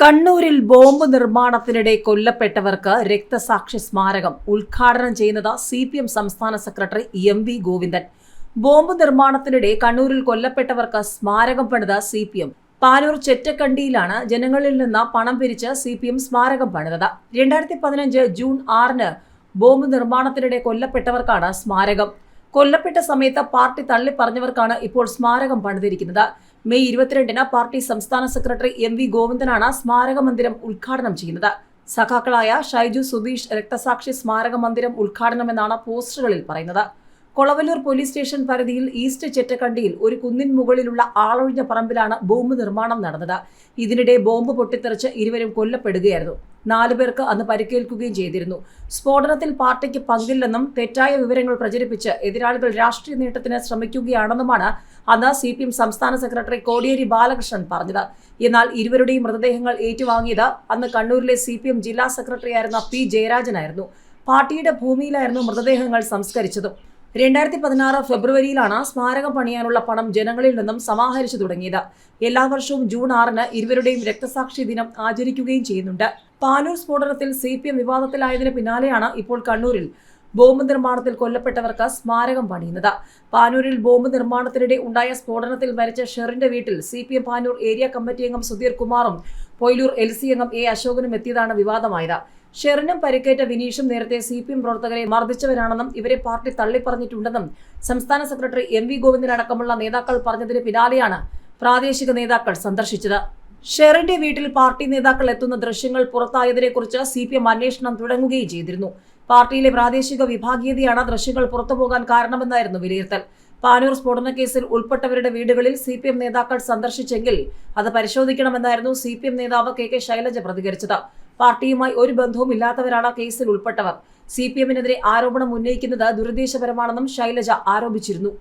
കണ്ണൂരിൽ ബോംബ് നിർമ്മാണത്തിനിടെ കൊല്ലപ്പെട്ടവർക്ക് രക്തസാക്ഷി സ്മാരകം ഉദ്ഘാടനം ചെയ്യുന്നത് സി പി എം സംസ്ഥാന secretary M V Govindan. Bomb നിർമ്മാണത്തിനിടെ കണ്ണൂരിൽ കൊല്ലപ്പെട്ടവർക്ക് സ്മാരകം പണിത സി പി എം പാനൂർ ചെറ്റക്കണ്ടിയിലാണ് ജനങ്ങളിൽ നിന്ന് പണം പിരിച്ച് സി പി എം സ്മാരകം പണിതത്. രണ്ടായിരത്തി പതിനഞ്ച് ജൂൺ ആറിന് ബോംബ് നിർമ്മാണത്തിനിടെ കൊല്ലപ്പെട്ടവർക്കാണ് സ്മാരകം. കൊല്ലപ്പെട്ട സമയത്ത് പാർട്ടി തള്ളിപ്പറഞ്ഞവർക്കാണ് ഇപ്പോൾ സ്മാരകം പണിതിരിക്കുന്നത്. മെയ് ഇരുപത്തിരണ്ടിന് പാർട്ടി സംസ്ഥാന സെക്രട്ടറി എം വി ഗോവിന്ദനാണ് സ്മാരക മന്ദിരം ഉദ്ഘാടനം ചെയ്യുന്നത്. സഖാക്കളായ ഷൈജു സുധീഷ് രക്തസാക്ഷി സ്മാരക മന്ദിരം ഉദ്ഘാടനമെന്നാണ് പോസ്റ്ററുകളിൽ പറയുന്നത്. കൊളവല്ലൂർ പോലീസ് സ്റ്റേഷൻ പരിധിയിൽ ഈസ്റ്റ് ചെറ്റക്കണ്ടിയിൽ ഒരു കുന്നിൻ മുകളിലുള്ള ആളൊഴിഞ്ഞ പറമ്പിലാണ് ബോംബ് നിർമ്മാണം നടന്നത്. ഇതിനിടെ ബോംബ് പൊട്ടിത്തെറിച്ച് ഇരുവരും കൊല്ലപ്പെടുകയായിരുന്നു. നാലു പേർക്ക് അന്ന് പരിക്കേൽക്കുകയും ചെയ്തിരുന്നു. സ്ഫോടനത്തിൽ പാർട്ടിക്ക് പങ്കില്ലെന്നും തെറ്റായ വിവരങ്ങൾ പ്രചരിപ്പിച്ച് എതിരാളികൾ രാഷ്ട്രീയ നേട്ടത്തിന് ശ്രമിക്കുകയാണെന്നുമാണ് അന്ന് സി പി എം സംസ്ഥാന സെക്രട്ടറി കോടിയേരി ബാലകൃഷ്ണൻ പറഞ്ഞത്. എന്നാൽ ഇരുവരുടെയും മൃതദേഹങ്ങൾ ഏറ്റുവാങ്ങിയത് അന്ന് കണ്ണൂരിലെ സി പി എം ജില്ലാ സെക്രട്ടറിയായിരുന്ന പി ജയരാജനായിരുന്നു. പാർട്ടിയുടെ ഭൂമിയിലായിരുന്നു മൃതദേഹങ്ങൾ സംസ്കരിച്ചതും. രണ്ടായിരത്തി പതിനാറ് ഫെബ്രുവരിയിലാണ് സ്മാരകം പണിയാനുള്ള പണം ജനങ്ങളിൽ നിന്നും സമാഹരിച്ചു തുടങ്ങിയത്. എല്ലാ വർഷവും ജൂൺ ആറിന് ഇരുവരുടെയും രക്തസാക്ഷി ദിനം ആചരിക്കുകയും ചെയ്യുന്നുണ്ട്. പാനൂർ സ്ഫോടനത്തിൽ സി പി എം വിവാദത്തിലായതിന് പിന്നാലെയാണ് ഇപ്പോൾ കണ്ണൂരിൽ ബോംബ് നിർമ്മാണത്തിൽ കൊല്ലപ്പെട്ടവർക്ക് സ്മാരകം പണിയുന്നത്. പാനൂരിൽ ബോംബ് നിർമ്മാണത്തിനിടെ ഉണ്ടായ സ്ഫോടനത്തിൽ മരിച്ച ഷെറിന്റെ വീട്ടിൽ C P M Panoor area committee അംഗം സുധീർ കുമാറും പൊയിലൂർ എൽ സി അംഗം എ അശോകനും എത്തിയതാണ് വിവാദമായത്. ഷെറിനും പരിക്കേറ്റ വിനീഷും നേരത്തെ സി പി എം പ്രവർത്തകരെ മർദ്ദിച്ചവരാണെന്നും ഇവരെ പാർട്ടി തള്ളിപ്പറഞ്ഞിട്ടുണ്ടെന്നും സംസ്ഥാന സെക്രട്ടറി എം വി ഗോവിന്ദൻ അടക്കമുള്ള നേതാക്കൾ പറഞ്ഞതിന് പിന്നാലെയാണ് പ്രാദേശിക നേതാക്കൾ സന്ദർശിച്ചത്. ഷെറിന്റെ വീട്ടിൽ പാർട്ടി നേതാക്കൾ എത്തുന്ന ദൃശ്യങ്ങൾ പുറത്തായതിനെക്കുറിച്ച് സി പി എം അന്വേഷണം തുടങ്ങുകയും ചെയ്തിരുന്നു. പാർട്ടിയിലെ പ്രാദേശിക വിഭാഗീയതയാണ് ദൃശ്യങ്ങൾ പുറത്തുപോകാൻ കാരണമെന്നായിരുന്നു വിലയിരുത്തൽ. പാനൂർ സ്ഫോടന കേസിൽ ഉൾപ്പെട്ടവരുടെ വീടുകളിൽ സി പി എം നേതാക്കൾ സന്ദർശിച്ചെങ്കിൽ അത് പരിശോധിക്കണമെന്നായിരുന്നു സി പി എം നേതാവ് കെ കെ ശൈലജ പ്രതികരിച്ചത്. പാർട്ടിയുമായി ഒരു ബന്ധവും ഇല്ലാത്തവരാണ് കേസിൽ ഉൾപ്പെട്ടവർ. സി പി എമ്മിനെതിരെ ആരോപണം ഉന്നയിക്കുന്നത് ദുരുദ്ദേശപരമാണെന്നും ശൈലജ ആരോപിച്ചിരുന്നു.